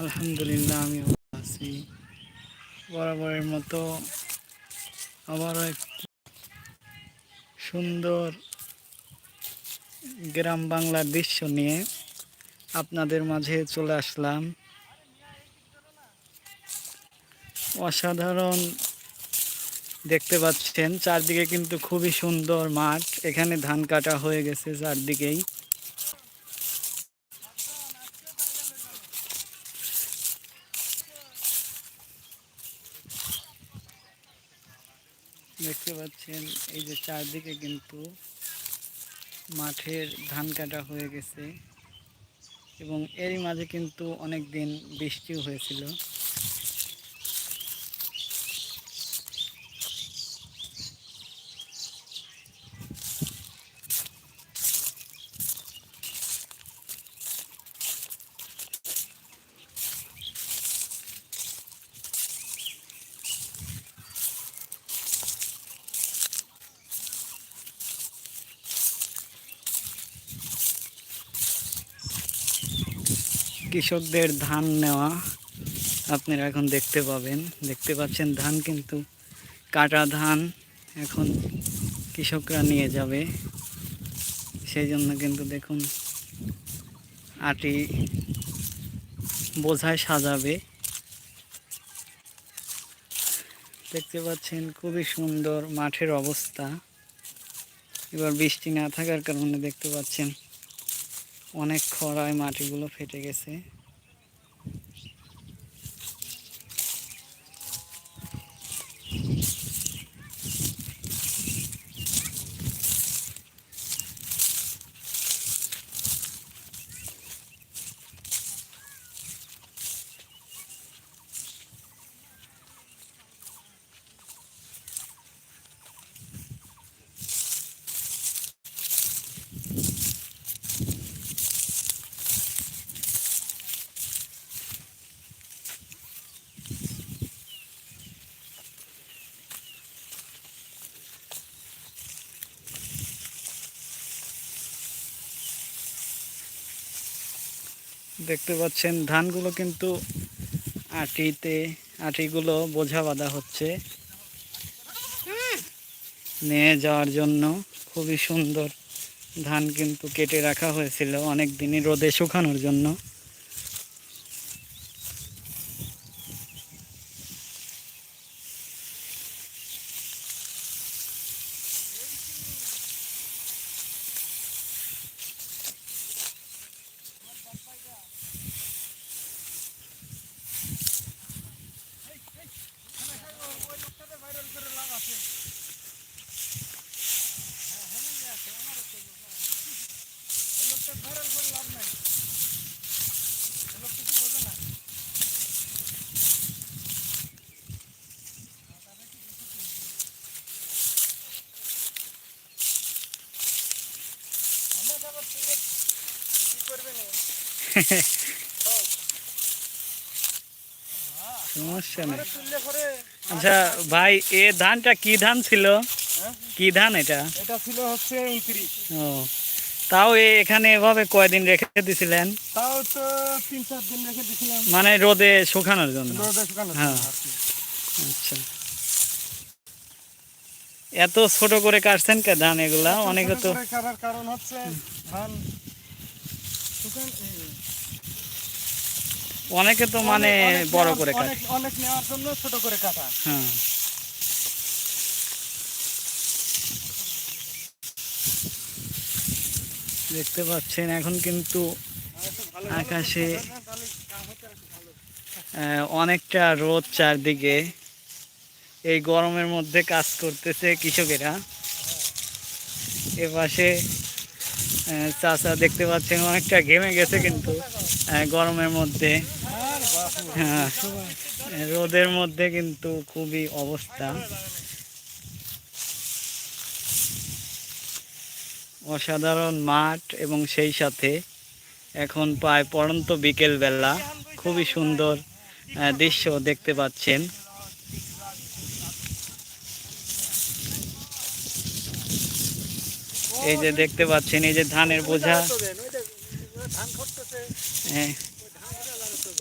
আলহামদুলিল্লাহ আমি আছি। বরাবরের মতো আবারও একটি সুন্দর গ্রাম বাংলার দৃশ্য নিয়ে আপনাদের মাঝে চলে আসলাম। অসাধারণ দেখতে পাচ্ছেন, চারদিকে কিন্তু খুবই সুন্দর মাঠ। এখানে ধান কাটা হয়ে গেছে চারদিকেই। দেখতে পাচ্ছেন, এই যে চারদিকে কিন্তু মাঠের ধান কাটা হয়ে গেছে এবং এরই মাঝে কিন্তু অনেক দিন বৃষ্টিও হয়েছিল। কৃষকদের ধান নেওয়া আপনারা এখন দেখতে পাবেন। দেখতে পাচ্ছেন ধান কিন্তু কাটা ধান এখন কৃষকরা নিয়ে যাবে। সেই জন্য কিন্তু দেখুন আটি বোঝায় সাজাবে। দেখতে পাচ্ছেন খুবই সুন্দর মাঠের অবস্থা। এবার বৃষ্টি না থাকার কারণে দেখতে পাচ্ছেন অনেক খরায় মাটিগুলো ফেটে গেছে। দেখতে পাচ্ছেন, ধানগুলো কিন্তু আটিতে, আটিগুলো বোঝা বাঁধা হচ্ছে। নিয়ে যাওয়ার জন্য খুবই সুন্দর ধান কিন্তু কেটে রাখা হয়েছিল অনেক দিনই রোদে শুকানোর জন্য। সমস্যা নেই। আচ্ছা ভাই এ ধানটা কি ধান ছিল? কি ধান এটা? এটা ছিল হচ্ছে উনত্রিশ। ও তাও এখানে এভাবে কয়দিন রেখে দিছিলেন? তাও তো তিন চার দিন রেখে মানে রোদে শুকানোর জন্য? রোদে হ্যাঁ। আচ্ছা। এত ছোট করে কাটছেন কে ধান এগুলা? অনেক তো কারণ হচ্ছে ধান শুকান অনেকে তো মানে বড় করে কাটে। অনেক নেওয়ার জন্য ছোট করে কাটা। হ্যাঁ। দেখতে পাচ্ছেন এখন কিন্তু আকাশে অনেকটা রোদ চারদিকে। এই গরমের মধ্যে কাজ করতেছে কৃষকেরা। এ পাশে আহ, চাচা দেখতে পাচ্ছেন অনেকটা ঘেমে গেছে কিন্তু গরমের মধ্যে। রোদের মধ্যে কিন্তু খুবই অবস্থা। অসাধারণ মাঠ এবং সেই সাথে এখন প্রায় পড়ন্ত বিকেল বেলা খুবই সুন্দর দৃশ্য দেখতে পাচ্ছেন। এই যে দেখতে পাচ্ছেন এই যে ধানের বোঝা। হ্যাঁ,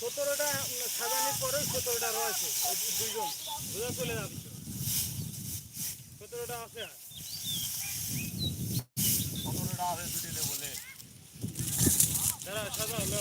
সতেরোটা সাজানির পরে সতেরোটা রয়েছে। দুইজন বুঝা চলে যাবে সতেরোটা আছে আর। দাঁড়া সাজা হলো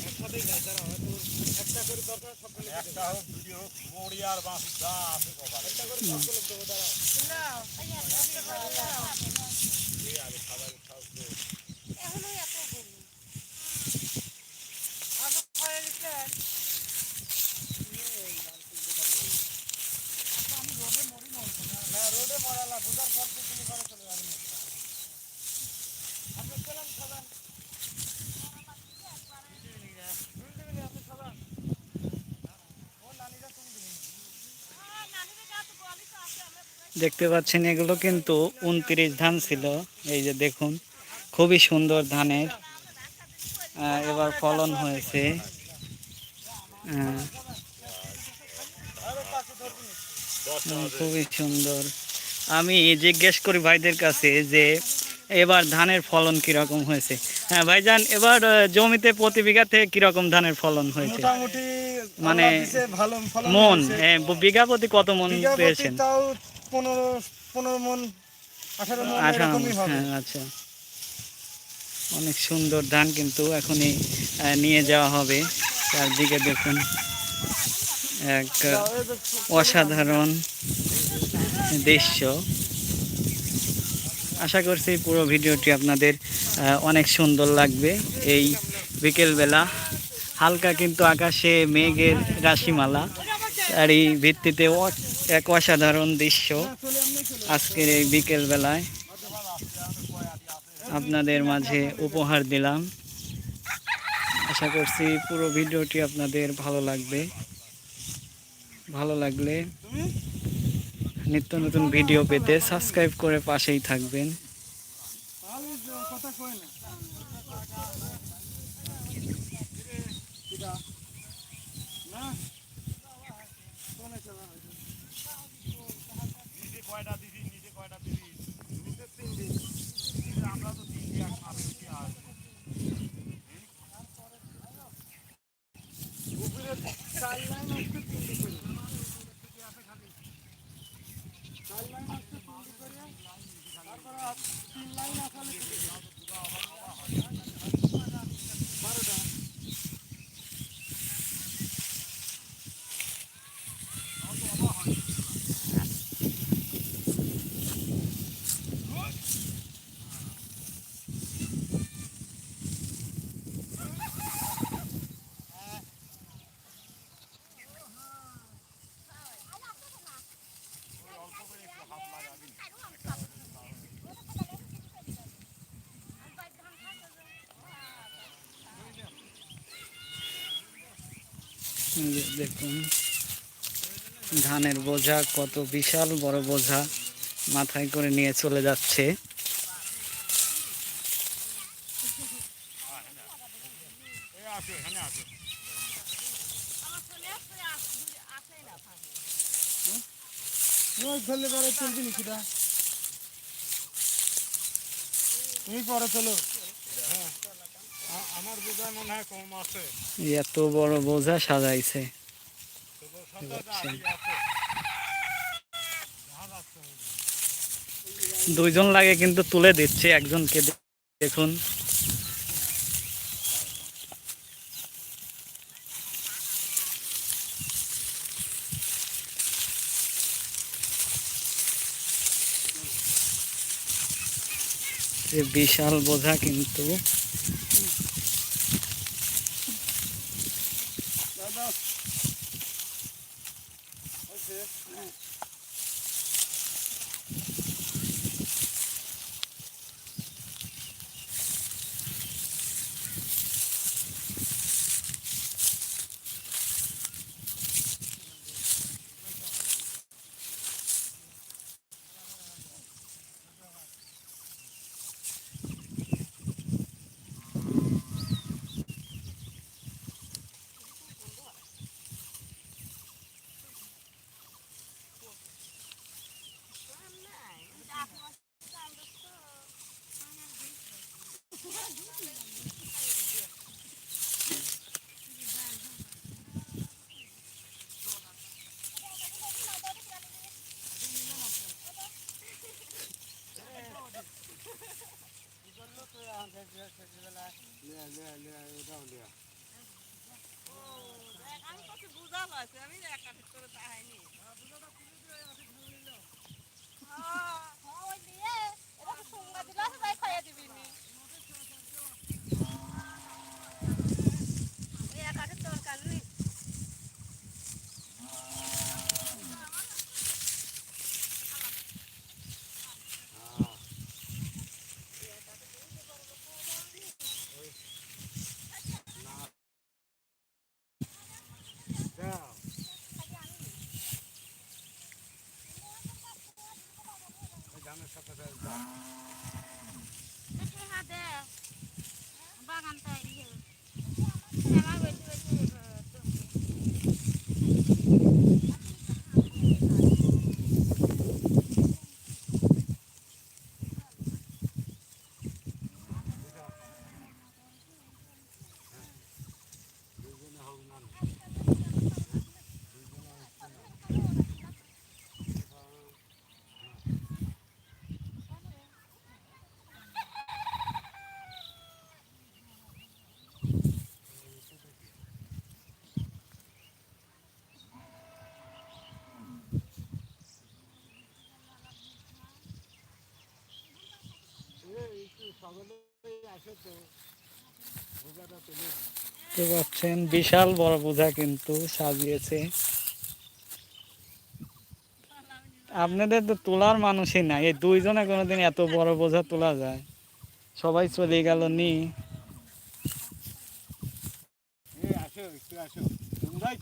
একসাথেই গাই দাঁড়া হয়তো একটা করে দরকার সব একটা হোক দুটি হোক মরি আর বাঁশি যা আছে কপালে একটা করে সব দেবো দাঁড়া না দেখতে পাচ্ছেন এগুলো কিন্তু উনত্রিশ ধান ছিল। এই যে দেখুন খুবই সুন্দর ধানের এবার ফলন হয়েছে। খুবই সুন্দর। আমি জিজ্ঞেস করি ভাইদের কাছে যে এবার ধানের ফলন কীরকম হয়েছে? হ্যাঁ ভাইজান এবার জমিতে প্রতি বিঘাতে কীরকম ধানের ফলন হয়েছে? মানে মন হ্যাঁ, বিঘা প্রতি কত মন পেয়েছেন? পনেরো পনেরো মন আঠারো মন আঠারো এরকমই হবে। হ্যাঁ আচ্ছা। অনেক সুন্দর ধান কিন্তু এখনই নিয়ে যাওয়া হবে। চারদিকে দেখুন এক অসাধারণ দৃশ্য। আশা করছি পুরো ভিডিওটি আপনাদের অনেক সুন্দর লাগবে। এই বিকেলবেলা হালকা কিন্তু আকাশে মেঘের রাশিমালা। আর এই ভিত্তিতে এক অসাধারণ দৃশ্য আজকের এই বিকেলবেলায়। আপনাদের মাঝে উপহার দিলাম। আশা করছি পুরো ভিডিওটি আপনাদের ভালো লাগবে। ভালো লাগলে নিত্য নতুন ভিডিও পেতে সাবস্ক্রাইব করে পাশেই থাকবেন কয় না কিরা? না কোনে চালা হয়েছে? নিজে কয়টা দিবি নিজে কয়টা দিবি নিচে তিন দিন। আমরা তো তিন দিয়ে এক মাপে কি আর উপরে চার লাইন আসছে তিন দিন করে। চার লাইন আসছে তিন দিন করে। তারপরে আর তিন লাইন আসলে বারোটা এই যে দেখুন। ধানের বোঝা কত বিশাল বড় বোঝা মাথায় করে নিয়ে চলে যাচ্ছে। চলবি নি পরে চলো আ- আমার বোঝায় মনে হয় কম আছে এত বড় বোঝা সাজাইছে। দুইজন লাগে কিন্তু তুলে দিচ্ছে একজনকে দেখুন। বিশাল বোঝা কিন্তু। ಅಂತ পাচ্ছেন, বিশাল বড় বোঝা কিন্তু সাজিয়েছে। আপনাদের তো তোলার মানুষই নাই। এই দুইজনে কোনোদিন এত বড় বোঝা তোলা যায়। সবাই চলে গেল নি। আসো আসো। তোমরাই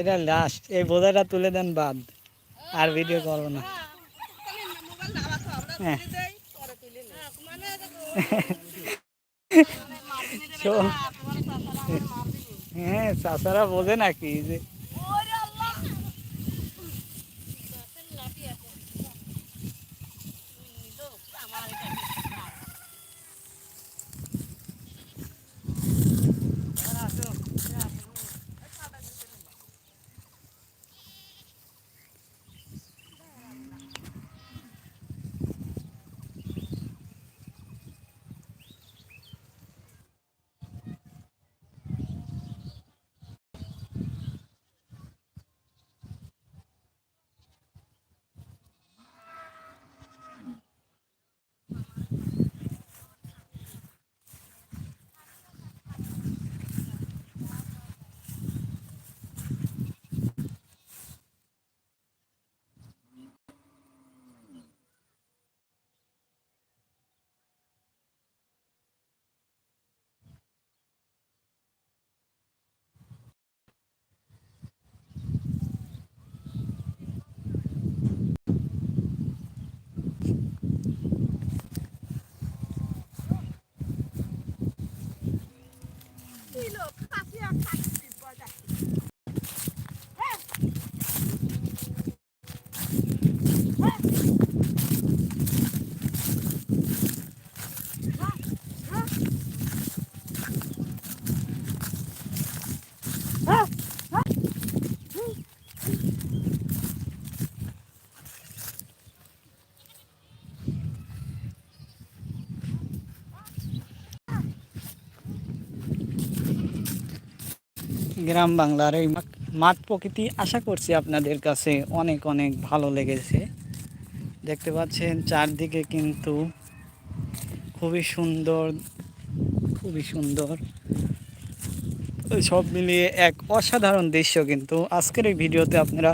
এটা লাস্ট এই বোঝাটা তুলে দেন বাদ আর ভিডিও করব না হ্যাঁ। হ্যাঁ চাষারা বোঝে নাকি যে গ্রাম বাংলার এই মাঠ প্রকৃতি আশা করছি আপনাদের কাছে অনেক অনেক ভালো লেগেছে। দেখতে পাচ্ছেন চারদিকে কিন্তু খুবই সুন্দর খুবই সুন্দর। সব মিলিয়ে এক অসাধারণ দৃশ্য কিন্তু আজকের এই ভিডিওতে আপনারা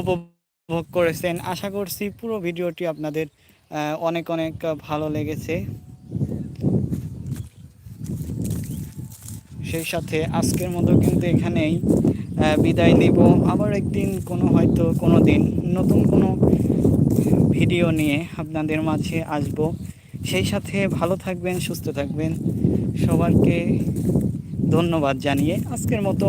উপভোগ করেছেন। আশা করছি পুরো ভিডিওটি আপনাদের অনেক অনেক ভালো লেগেছে। সেই সাথে আজকের মতো কিন্তু এখানেই বিদায় নিব। আবার একদিন কোনো হয়তো কোনো দিন নতুন কোনো ভিডিও নিয়ে আপনাদের মাঝে আসব। সেই সাথে ভালো থাকবেন, সুস্থ থাকবেন। সবাইকে ধন্যবাদ জানিয়ে আজকের মতো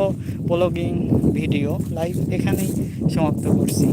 ব্লগিং ভিডিও লাইভ এখানেই সমাপ্ত করছি।